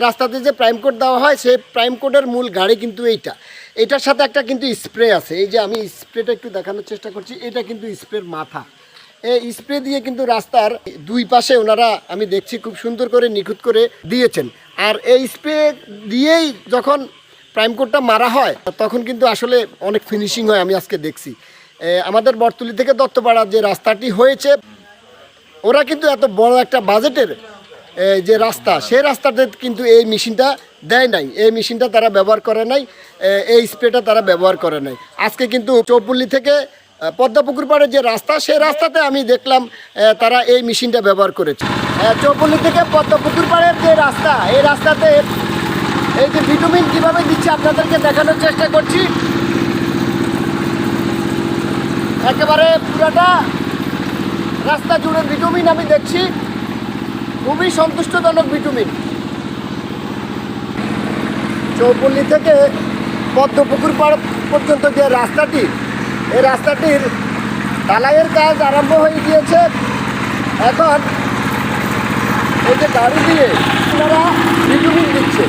রাস্তাতে যে prime code দেওয়া হয়, সেই প্রাইম কোডের মূল গাড়ি কিন্তু এইটা। এটার সাথে একটা কিন্তু স্প্রে আছে। এই যে আমি স্প্রেটা একটু দেখানোর চেষ্টা করছি, এটা কিন্তু স্প্রের মাথা। এই স্প্রে দিয়ে কিন্তু রাস্তার দুই পাশে ওনারা, আমি দেখছি, খুব সুন্দর করে নিখুঁত করে দিয়েছেন। আর এই স্প্রে দিয়েই যখন প্রাইম কোডটা মারা হয়, তখন কিন্তু আসলে অনেক ফিনিশিং হয়, আমি আজকে দেখছি। আমাদের বর্তলি থেকে দত্তপাড়া যে রাস্তাটি হয়েছে, ওরা কিন্তু এত বড় একটা বাজেটের যে রাস্তা সেই রাস্তাতে কিন্তু এই মেশিনটা দেয় নাই। এই মেশিনটা তারা ব্যবহার করে নাই এই স্প্রেটা তারা ব্যবহার করে নাই। আজকে কিন্তু চৌপল্লী থেকে পদ্মাপুকুর পাড়ের যে রাস্তা সেই রাস্তাতে আমি দেখলাম তারা এই মেশিনটা ব্যবহার করেছে। চৌপল্লী থেকে পদ্মাপুকুর পাড়ের যে রাস্তা, এই রাস্তাতে এই যে ভিটামিন কীভাবে দিচ্ছে আপনাদেরকে দেখানোর চেষ্টা করছি। একেবারে পুরাটা রাস্তা জুড়ে ভিটামিন আমি দেখছি। খুবই সন্তুষ্টজনক বিটুমিন। চৌপল্লী থেকে পদ্মপুকুর পাড় পর্যন্ত যে রাস্তাটি, এই রাস্তাটির ঢালাইয়ের কাজ আরম্ভ হয়ে গিয়েছে। এখন এই যে গাড়ি দিয়ে তারা ভিটামিন দিচ্ছে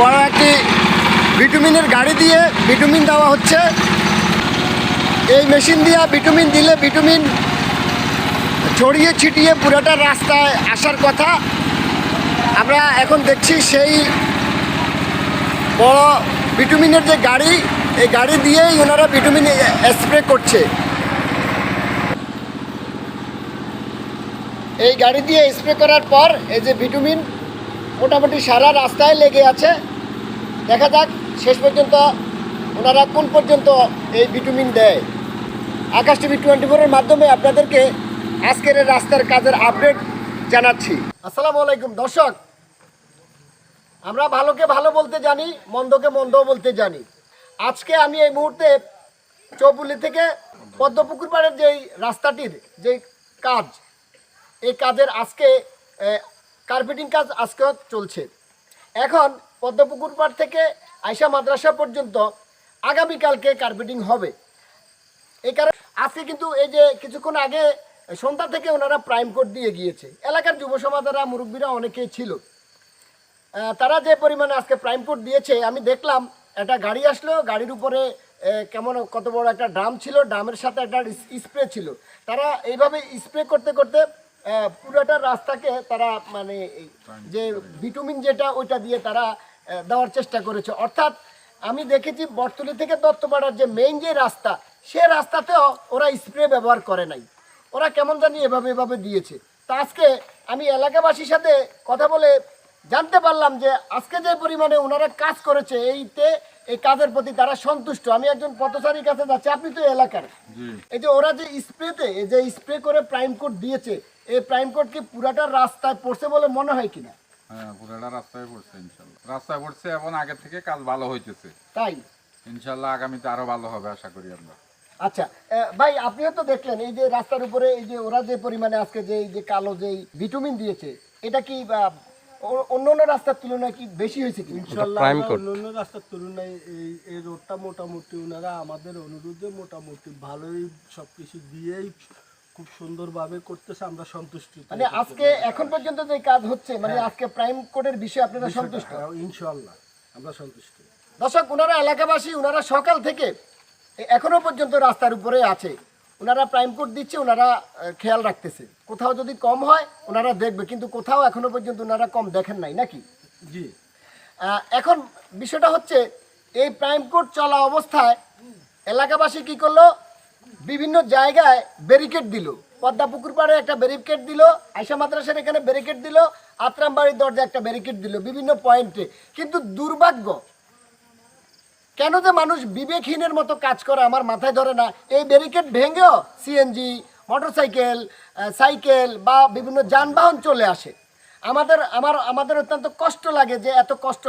বড় একটি ভিটামিনের গাড়ি দিয়ে ভিটামিন দেওয়া হচ্ছে। এই মেশিন দিয়ে ভিটামিন দিলে ভিটামিন ছড়িয়ে ছিটিয়ে পুরোটা রাস্তায় আসার কথা। আমরা এখন দেখছি সেই বড় ভিটামিনের যে গাড়ি, এই গাড়ি দিয়েই ওনারা ভিটামিন স্প্রে করছে। এই গাড়ি দিয়ে স্প্রে করার পর এই যে ভিটামিন মোটামুটি সারা রাস্তায় লেগে আছে। দেখা যাক, শেষ পর্যন্ত ওনারা কোন পর্যন্ত এই ভিটামিন দেয়। আকাশ টিভি টোয়েন্টি ফোরের মাধ্যমে আপনাদেরকে আজকের রাস্তার কাজের আপডেট জানাচ্ছি। আসসালামু আলাইকুম, দর্শক। আমরা ভালোকে ভালো বলতে জানি, মন্দকে মন্দ বলতে জানি। আজকে আমি এই মুহূর্তে চৌপুলি থেকে পদ্মপুকুর পাড়ের যেই রাস্তাটির যে কাজ, এই কাজের আজকে কার্পেটিং কাজ আজকে চলছে। এখন পদ্মপুকুর পাড় থেকে আয়সা মাদ্রাসা পর্যন্ত আগামীকালকে কার্পেটিং হবে। এই কারণে আজকে কিন্তু এই যে কিছুক্ষণ আগে সন্ধ্যা থেকে ওনারা প্রাইম কোড দিয়ে গিয়েছে। এলাকার যুব সমাজেরা, মুরব্বীরা অনেকেই ছিল। তারা যে পরিমাণে আজকে প্রাইম কোড দিয়েছে, আমি দেখলাম একটা গাড়ি আসলো, গাড়ির উপরে কেমন কত বড় একটা ড্রাম ছিল, ড্রামের সাথে একটা স্প্রে ছিল। তারা এইভাবে স্প্রে করতে করতে পুরোটা রাস্তাকে তারা মানে যে ভিটামিন যেটা, ওইটা দিয়ে তারা দেওয়ার চেষ্টা করেছে। অর্থাৎ আমি দেখেছি বর্তলি থেকে দত্তপাড়ার যে মেইন যে রাস্তা সে রাস্তাতেও ওরা স্প্রে ব্যবহার করে নাই। ওরা কেমন জানি এভাবে এভাবে দিয়েছে। তা আজকে আমি এলাকাবাসীর সাথে কথা বলে জানতে পারলাম যে আজকে যে পরিমাণে ওনারা কাজ করেছে এইতে এই কাজের প্রতি তারা সন্তুষ্ট। আমি একজন পথচারীর কাছে যাচ্ছি আপনি তো এলাকার। এই যে ওরা যে স্প্রেতে এই যে স্প্রে করে প্রাইম কোড দিয়েছে এই প্রাইম কোড কি পুরাটা রাস্তায় পড়ছে বলে মনে হয় কিনা? হ্যাঁ পুরোটা রাস্তায় পড়ছে ইনশাল্লাহ। রাস্তায় পড়ছে এবং আগের থেকে কাজ ভালো হইতেছে। তাই? ইনশাল্লাহ আগামীতে আরও ভালো হবে আশা করি আমরা। আচ্ছা ভাই আপনিও তো দেখলেন এই যে রাস্তার উপরে এই যে ওরা যে পরিমাণে আজকে যে এই যে কালো যে ভিটামিন দিয়েছে এটা কি অন্য অন্য রাস্তার তুলনায় কি বেশি হয়েছে কি? ইনশাল্লাহ আমরা অন্যান্য রাস্তার তুলনায় এই এই রোডটা মোটামুটি ওনারা আমাদের অনুরোধে মোটামুটি ভালোই সবকিছু দিয়েই খুব সুন্দরভাবে করতেছে আমরা সন্তুষ্ট। মানে আজকে এখন পর্যন্ত যে কাজ হচ্ছে মানে আজকে প্রাইম কোডের বিষয়ে আপনারা সন্তুষ্ট? ইনশাল্লাহ আমরা সন্তুষ্ট। দর্শক ওনারা এলাকাবাসী ওনারা সকাল থেকে এখনও পর্যন্ত রাস্তার উপরে আছে। ওনারা প্রাইম কোড দিচ্ছে ওনারা খেয়াল রাখতেছে। কোথাও যদি কম হয় ওনারা দেখবে কিন্তু কোথাও এখনও পর্যন্ত ওনারা কম দেখেন নাই নাকি? জি। এখন বিষয়টা হচ্ছে এই প্রাইম কোড চলা অবস্থায় এলাকাবাসী কি করল? বিভিন্ন জায়গায় ব্যারিকেড দিল। পদ্মা পুকুর পাড়ে একটা ব্যারিকেড দিল আয়সা মাদ্রাসার এখানে ব্যারিকেড দিল আত্রাম বাড়ির দরজা একটা ব্যারিকেড দিল বিভিন্ন পয়েন্টে কিন্তু দুর্ভাগ্য, কেন যে মানুষ বিবেকহীনের মতো কাজ করে আমার মাথায় ধরে না। এই ব্যারিকেড ভেঙেও সিএনজি মোটরসাইকেল সাইকেল বা বিভিন্ন যানবাহন চলে আসে। আমাদের, আমার, আমাদের অত্যন্ত কষ্ট লাগে যে এত কষ্ট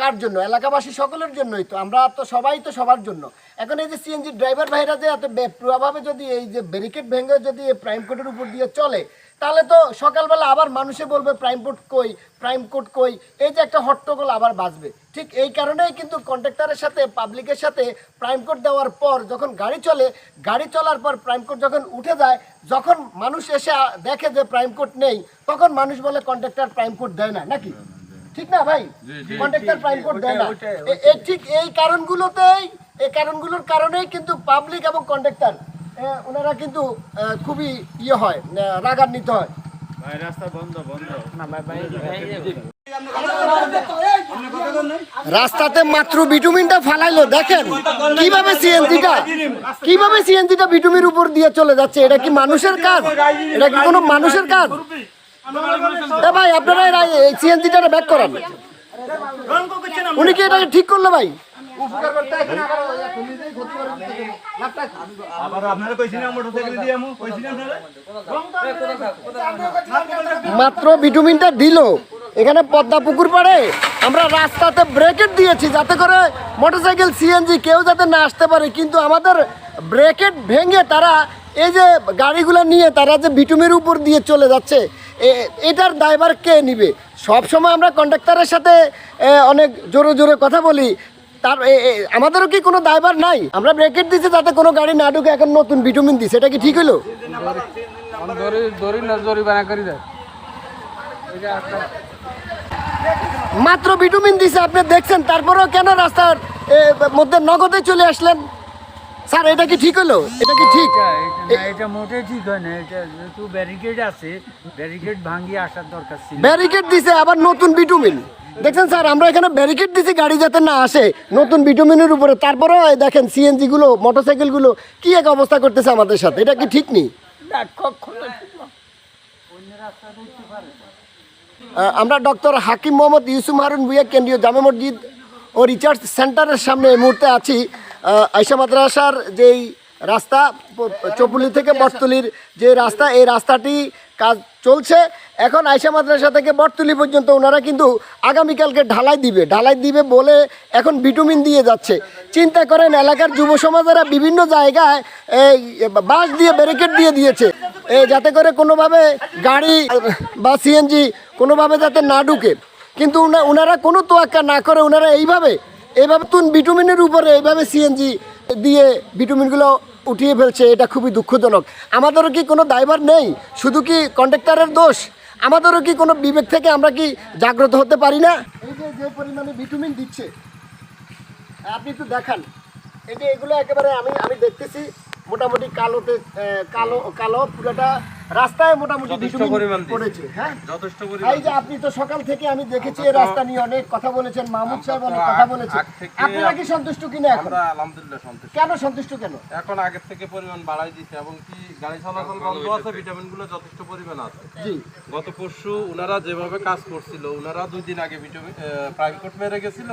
কার জন্য? এলাকাবাসী সকলের জন্যই তো, আমরা তো সবাই তো সবার জন্য। এখন এই যে সিএনজি ড্রাইভার ভাইরা যে এত বেপ্রভাবে যদি এই যে ব্যারিকেড ভেঙে যদি এই প্রাইম কোর্টের উপর দিয়ে চলে, তাহলে তো সকালবেলা আবার মানুষে বলবে প্রাইম কোর্ট কই? প্রাইম কোর্ট কই? এই যে একটা হট্টগোল আবার বাজবে। ঠিক এই কারণেই কিন্তু কন্ট্রাক্টরের সাথে পাবলিকের সাথে প্রাইম কোর্ট দেওয়ার পর যখন গাড়ি চলে, গাড়ি চলার পর প্রাইম কোর্ট যখন উঠে যায়, যখন মানুষ এসে দেখে যে প্রাইম কোর্ট নেই, তখন মানুষ বলে কন্ট্রাক্টর প্রাইম কোর্ট দেয় না, নাকি? ঠিক না ভাই? কন্ট্রাক্টর প্রাইম কোড দেয় না। এ- এ ঠিক এই কারণগুলোতেই এই কারণগুলোর কারণেই কিন্তু পাবলিক এবং কন্ট্রাক্টর ওনারা কিন্তু আহ, খুবই ইয়ে হয় রাগান্বিত হয়। ভাই রাস্তা বন্ধ বন্ধ। রাস্তাতে মাত্র বিটুমিনটা ফালাইলো দেখেন। কীভাবে সিএনজিটা কীভাবে সিএনজিটা বিটুমির উপর দিয়ে চলে যাচ্ছে? এটা কি মানুষের কাজ? এটা কি কোনো মানুষের কাজ? এ ভাই আপনারা এই সিএনজিটা ব্যাক করান। উনি কি এটাকে ঠিক করল ভাই? মাত্র ভিটামিনটা দিল। এখানে পদ্মা পুকুর পাড়ে আমরা রাস্তাতে ব্রেকেট দিয়েছি যাতে করে মোটরসাইকেল সিএনজি কেউ যাতে না আসতে পারে। কিন্তু আমাদের ব্রেকেট ভেঙে তারা এই যে গাড়িগুলো নিয়ে তারা যে ভিটুমির উপর দিয়ে চলে যাচ্ছে এটার দায়ভার কে নিবে? সব সময় আমরা কন্ডাক্টরের সাথে অনেক জোরে জোরে কথা বলি। তার আমাদেরও কি কোনো দায়ভার নাই? আমরা ব্রেকেট দিচ্ছি যাতে কোনো গাড়ি না ঢুকে এখন নতুন ভিটামিন দিচ্ছে এটা কি ঠিক হলো মাত্র ভিটামিন দিছে, আপনি দেখছেন, তারপরেও কেন রাস্তার মধ্যে নগদে চলে আসলেন? স্যার এটা কি ঠিক হলো? এটা কি ঠিক? এটা- মোটেই ঠিক হয় না এটা যেহেতু ব্যারিকেড আছে ব্যারিকেড ভাঙিয়ে আসার দরকার ছিল। ব্যারিকেড দিছে আবার নতুন ভিটামিন দেখছেন স্যার আমরা এখানে ব্যারিকেড দিছি গাড়ি যাতে না আসে নতুন ভিটামিনের উপরে। তারপরেও দেখেন সিএনজি গুলো মোটরসাইকেলগুলো কি এক অবস্থা করতেছে আমাদের সাথে এটা কি ঠিক নেই না, কখনো আমরা ডক্টর হাকিম মোহাম্মদ ইউসুফ হারুন ভুইয়া কেন্দ্রীয় জামে মসজিদ ও রিসার্চ সেন্টারের সামনে এই মুহূর্তে আছি। আয়সা মাদ্রাসার যেই রাস্তা চপুলি থেকে বটতলির যে রাস্তা এই রাস্তাটি কাজ চলছে। এখন আয়সা মাদ্রাসা থেকে বটতলি পর্যন্ত ওনারা কিন্তু আগামীকালকে ঢালাই দিবে। ঢালাই দিবে বলে এখন ভিটামিন দিয়ে যাচ্ছে। চিন্তা করেন এলাকার যুব সমাজেরা বিভিন্ন জায়গায় এই বাঁশ দিয়ে ব্যারিকেড দিয়ে দিয়েছে। এ, যাতে করে কোনোভাবে গাড়ি বা সিএনজি কোনোভাবে যাতে না ঢুকে। কিন্তু ওনারা কোনো তোয়াক্কা না করে ওনারা এইভাবে এইভাবে তুন ভিটামিনের উপরে এইভাবে সিএনজি দিয়ে ভিটামিনগুলো উঠিয়ে ফেলছে, এটা খুবই দুঃখজনক। আমাদেরও কি কোনো দায়ভার নেই? শুধু কি কন্ট্রাক্টরের দোষ? আমাদেরও কি কোনো বিবেক থেকে আমরা কি জাগ্রত হতে পারি না? এই যে যে পরিমাণে ভিটামিন দিচ্ছে, আপনি একটু দেখান। এই যে এগুলো একেবারে আমি আমি দেখতেছি, মোটামুটি কালোতে কালো কালো, পুরোটা রাস্তায় মোটামুটি পড়েছে হ্যাঁ? যথেষ্ট এই যে আপনি তো সকাল থেকে আমি দেখেছি এই রাস্তা নিয়ে অনেক কথা বলেছেন মাহমুদ সাহেব অনেক কথা বলেছেন। আপনারা কি সন্তুষ্ট কিনা এখন? আমরা আলহামদুলিল্লাহ সন্তুষ্ট। কেন সন্তুষ্ট কেন? এখন আগের থেকে পরিমাণ বাড়াই দিচ্ছে এবং কি গাড়ি চলাচল বন্ধ আছে ভিটামিনগুলো যথেষ্ট পরিমাণ আছে। জি। গত পরশু ওনারা যেভাবে কাজ করছিল ওনারা দুই দিন আগে ভিটামিন প্রাইম কোট মেরে গেছিল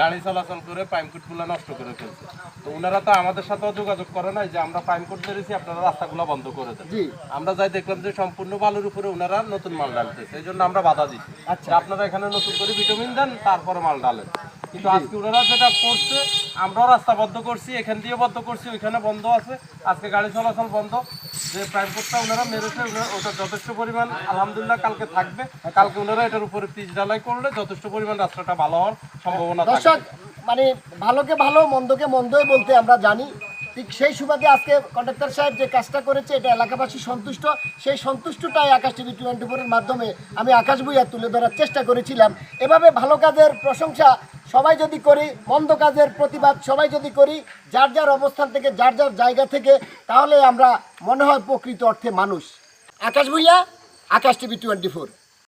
গাড়ি চলাচল করে প্রাইম কোটগুলো নষ্ট করে ফেলছে। তো ওনারা তো আমাদের সাথেও যোগাযোগ করে নাই যে আমরা প্রাইম কোট মেরেছি আপনারা রাস্তাগুলো বন্ধ করে দেন। জি। আমরা যাই দেখলাম যে সম্পূর্ণ বালুর উপরে ওনারা নতুন মাল ডালতেছে এই জন্য আমরা বাধা দিচ্ছি। আচ্ছা। আপনারা এখানে নতুন করে ভিটামিন দেন তারপরে মাল ডালেন কিন্তু আজকে ওনারা যেটা করছে আমরাও রাস্তা বন্ধ করছি এখান দিয়ে বন্ধ করছি ওইখানে বন্ধ আছে। আজকে গাড়ি চলাচল বন্ধ। যে প্রাইম কোটটা ওনারা মেরেছে ওটা যথেষ্ট পরিমাণ আলহামদুলিল্লাহ কালকে থাকবে। কালকে ওনারা এটার উপরে পিচ ডালাই করলে যথেষ্ট পরিমাণ রাস্তাটা ভালো হওয়ার সম্ভাবনা দর্শক মানে ভালোকে ভালো মন্দকে মন্দই বলতে আমরা জানি। ঠিক সেই সুবাদে আজকে কন্ডাক্টর সাহেব যে কাজটা করেছে, এটা এলাকাবাসী সন্তুষ্ট। সেই সন্তুষ্টটাই আকাশ টিভি টোয়েন্টি ফোরের মাধ্যমে আমি আকাশ বইয়া তুলে ধরার চেষ্টা করেছিলাম। এভাবে ভালো কাজের প্রশংসা সবাই যদি করি, মন্দ কাজের প্রতিবাদ সবাই যদি করি, যার যার অবস্থান থেকে, যার যার জায়গা থেকে, তাহলে আমরা মনে হয় প্রকৃত অর্থে মানুষ। Akash Bhuiyan Akash TV twenty four